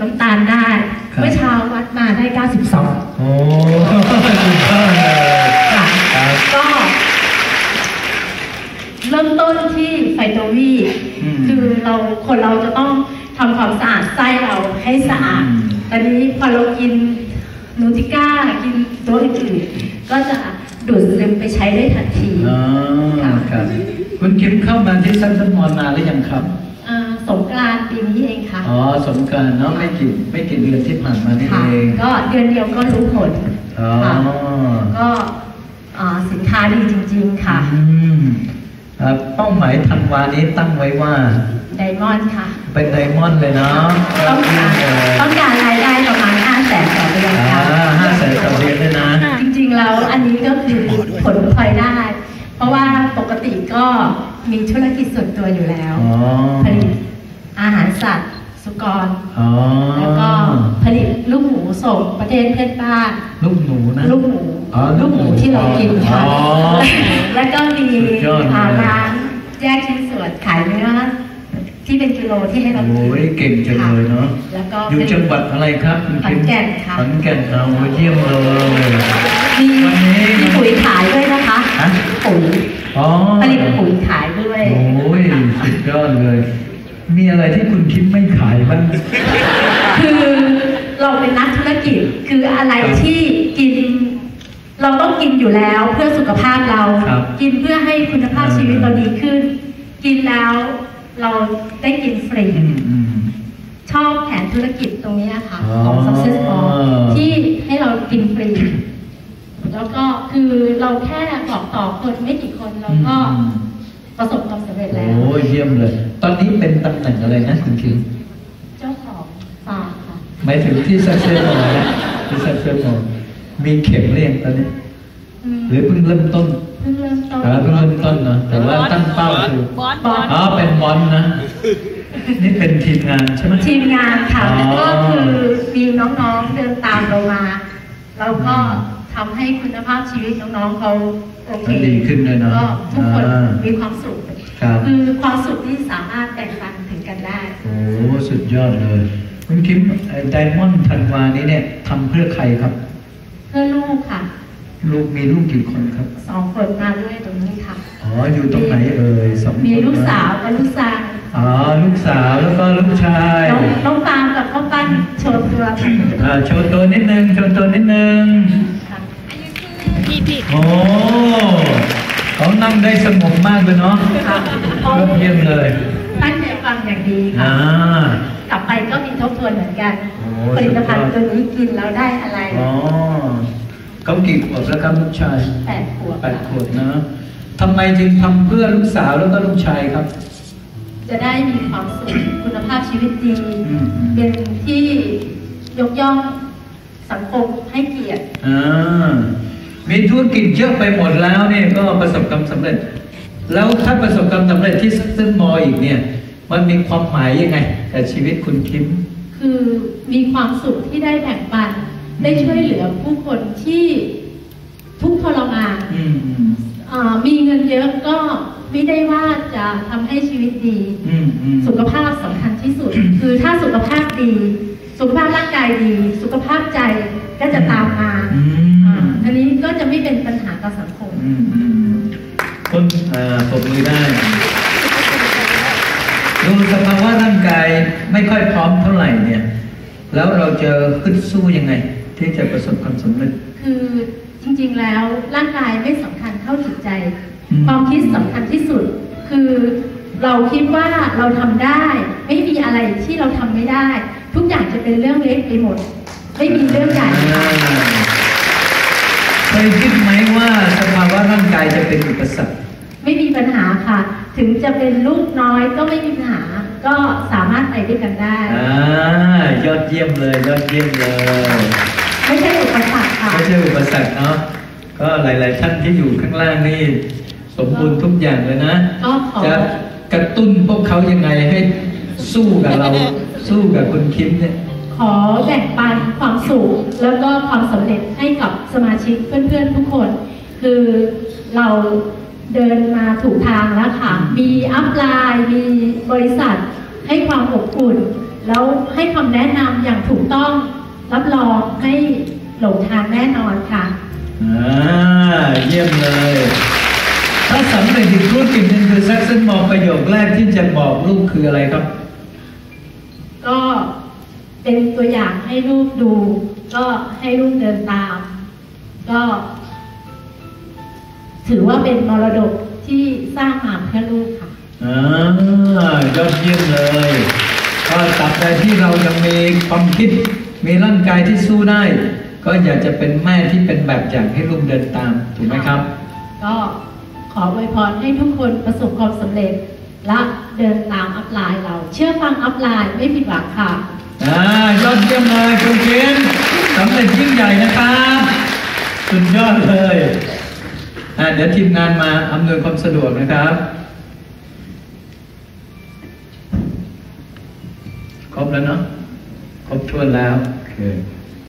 น้ำตาลได้ ครับ เมื่อเช้าวัดมาได้ 92 โอ้สุดยอดเลยค่ะ ครับก็ เริ่มต้นที่ไฟโตวีอืมคือเราคนเราจะต้องทำความสะอาดไส้เราให้สะอาดอืมตอนนี้พอเรากินนูติก้า กินตัวอื่นๆก็จะดูดซึมไปใช้ได้ทันที อ๋อครับ คุณคิมเข้ามาที่ซันซันมอนนานหรือยังครับอ่า สงกรานต์ปีนี้เองค่ะ อ๋อ สงกรารเนาะไม่กี่ไม่กี่เดือนที่ผ่านมานี่ค่ะ เองก็เดือนเดียวก็รู้ผลอ๋อค่ะก็อ่าสินค้าดีจริง ๆ ค่ะ อืมอ่าเป้าหมายธันวานี้ตั้งไว้ว่า ไดมอนด์ค่ะ เป็นไดมอนด์เลยเนาะต้องการต้องการรายได้ประมาณ5 0 0แสนต่อเดือนอ่าค่ะ ห้าแสนต่อเดือนเลยนะ จริงๆ แล้วอันนี้ก็คือผลพลอยได้ เพราะว่าปกติก็มีธุรกิจส่วนตัวอยู่แล้ว อ๋อผลิตอาหาร สัตว์สุกรอ๋อแล้วก็ผลิตลูกหมูส่งประเทศเพื่อนบ้านลูกหนูนะลูกหมูอ๋อลูลูกกหหมูมูที่เรากินค่ะอ๋อแล้วก็มีสุดยอดเลยอ่าร้านแยกชิ้นส่วนขายเนื้อที่เป็นกิโลที่ให้เรากิโอ้ยเก่งจังเลยเนาะแล้วก็อยู่จังหวัดอะไรครับคุณคิมขอนแก่นค่ะขอนแก่นเอาเยี่ยมเลย มีอะไรที่คุณคิมไม่ขายบ้าง คือเราเป็นนักธุรกิจคืออะไรที่กิน เราต้องกินอยู่แล้วเพื่อสุขภาพเรา ครับ กินเพื่อให้คุณภาพชีวิตเราดีขึ้น กินแล้วเราได้กินฟรี อืมอืม ชอบแผนธุรกิจตรงนี้ค่ะอ๋อของ Success Mall ที่ให้เรากินฟรี แล้วก็คือเราแค่บอกต่อคนไม่กี่คนเราก็อืม ประสบความสำเร็จแล้วโอ้ยเยี่ยมเลย ตอนนี้เป็นตำแหน่งอะไรนะคุณคิมเจ้าของฟาร์มค่ะหมายถึงที่ซักเซอร์มอนะที่ซักเซอร์มอมีเข็มเรียงตอนนี้มหรือเพิ่งเริ่มต้นเพิ่งเริ่มต้นอ่าเพิ่งเริ่มต้นเนาะแต่ว่าตั้งเป้าคือบอสบอสอ๋อเป็นบอลนะ นี่เป็นทีมงานใช่ไหมทีมงานค่ะอ๋อแล้วก็คือมีน้องๆเดินตามเรามาเราก็ทำให้คุณภาพชีวิตน้องๆเขา โอเคมันดีขึ้นเลยเนาะก็ทุกคนอ่า มีความสุข ครับ คือความสุขที่สามารถแบ่งปันถึงกันได้ โอ้สุดยอดเลยคุณคิมไดมอนด์ธันวานี้เนี่ยทำเพื่อใครครับ เพื่อลูกค่ะ ลูกมีลูกกี่คนครับ สองคนมาด้วยตรงนี้ค่ะ อ๋อ อยู่ตรงไหนเอ่ยสองคนมีลูกสาวกับลูกชายอ๋อ ลูกสาวแล้วก็ลูกชายน้องน้องปาล์มกับข้าวปั้นโชว์ตัวค่ะอ่าโชว์ตัวนิดนึง โชว์ตัวนิดนึงพี่พี่ โอ้เขา นั่งได้สงบมากเลยเนาะค่ะยอดเยี่ยมเลย ตั้งใจฟังอย่างดีค่ะอ่ากลับไปก็มีทบทวนเหมือนกันโอ้ผลิตภัณฑ์สุดยอดตัวนี้กินแล้วได้อะไรอ๋อเขากี่ขวบแล้วครับลูกชายแปดขวบแปดขวบนะทำไมจึงทำเพื่อลูกสาวแล้วก็ลูกชายครับ จะได้มีความสุขคุณภาพชีวิตดีอืมเป็นที่ยกย่องสังคมให้เกียรติอ่า มีธุรกิจเยอะไปหมดแล้วเนี่ยก็ประสบความสำเร็จ แล้วถ้าประสบความสำเร็จที่ซึ่งมออีกเนี่ย มันมีความหมายยังไงกับชีวิตคุณคิมคือมีความสุขที่ได้แบ่งปัน ได้ช่วยเหลือผู้คนที่ทุกข์ทรมานอืมอืมอ่ามีเงินเยอะก็ไม่ได้ว่าจะทำให้ชีวิตดีอืมอืมสุขภาพสำคัญที่สุด คือถ้าสุขภาพดี สุขภาพร่างกายดี สุขภาพใจก็จะตามมา ไม่เป็นปัญหากับสังคมอืมอืมคนอ่าปรบมือได้ดูสภาวะร่างกายไม่ค่อยพร้อมเท่าไหร่เนี่ย แล้วเราจะขึ้นสู้ยังไง ที่จะประสบความสำเร็จ คือจริงๆแล้วร่างกายไม่สำคัญเท่าจิตใจอืมความคิดสำคัญที่สุด คือเราคิดว่าเราทำได้ ไม่มีอะไรที่เราทำไม่ได้ ทุกอย่างจะเป็นเรื่องเล็กไปหมด ไม่มีเรื่องใหญ่อ่าเค ยคิดไหมว่าสภาวะร่างกายจะเป็นอุปสรรคไม่มีปัญหาค่ะ ถึงจะเป็นลูกน้อยก็ไม่มีปัญหา ก็สามารถไปด้วยกันได้อ่ายอดเยี่ยมเลยยอดเยี่ยมเลย ไม่ใช่อุปสรรคค่ะไม่ใช่อุปสรรคเนาะก็หลาย ๆ ท่านที่อยู่ข้างล่างนี่สมบูรณ์ทุกอย่างเลยนะก็ขอจะกระตุ้นพวกเขายังไงให้สู้กับเราสู้กับคุณคิมเนี่ย ขอแบ่งปันความสุขแล้วก็ความสำเร็จให้กับสมาชิกเพื่อนๆทุกคน คือเราเดินมาถูกทางแล้วค่ะ มีอัพไลน์มีบริษัทให้ความอบอุ่น แล้วให้คำแนะนำอย่างถูกต้อง รับรองให้หลงทางแน่นอนค่ะอ่าเยี่ยมเลย ถ้าสำเร็จอีกธุรกิจหนึ่งคือแซกเซนมองประโยคแรกที่จะบอกลูกคืออะไรครับ ก็ เป็นตัวอย่างให้ลูกดู ก็ให้ลูกเดินตาม ก็ ถือว่าเป็นมรดกที่สร้างมาเพื่อลูกค่ะอ่ายอดเยี่ยมเลยก็ตราบใดที่เรายังมีความคิด มีร่างกายที่สู้ได้ ก็อยากจะเป็นแม่ที่เป็นแบบอย่างให้ลูกเดินตามถูกไหมครับ ก็ขออวยพรให้ทุกคนประสบความสำเร็จ และเดินตามอัพไลน์เรา เชื่อฟังอัพไลน์ไม่ผิดหวังค่ะอ่ายอดเยี่ยมเลยคุณเคนสำเร็จยิ่งใหญ่นะครับสุดยอดเลยอ่าเดี๋ยวทีมงานมาอำนวยความสะดวกนะครับครบแล้วเนาะครบถ้วนแล้วโอเค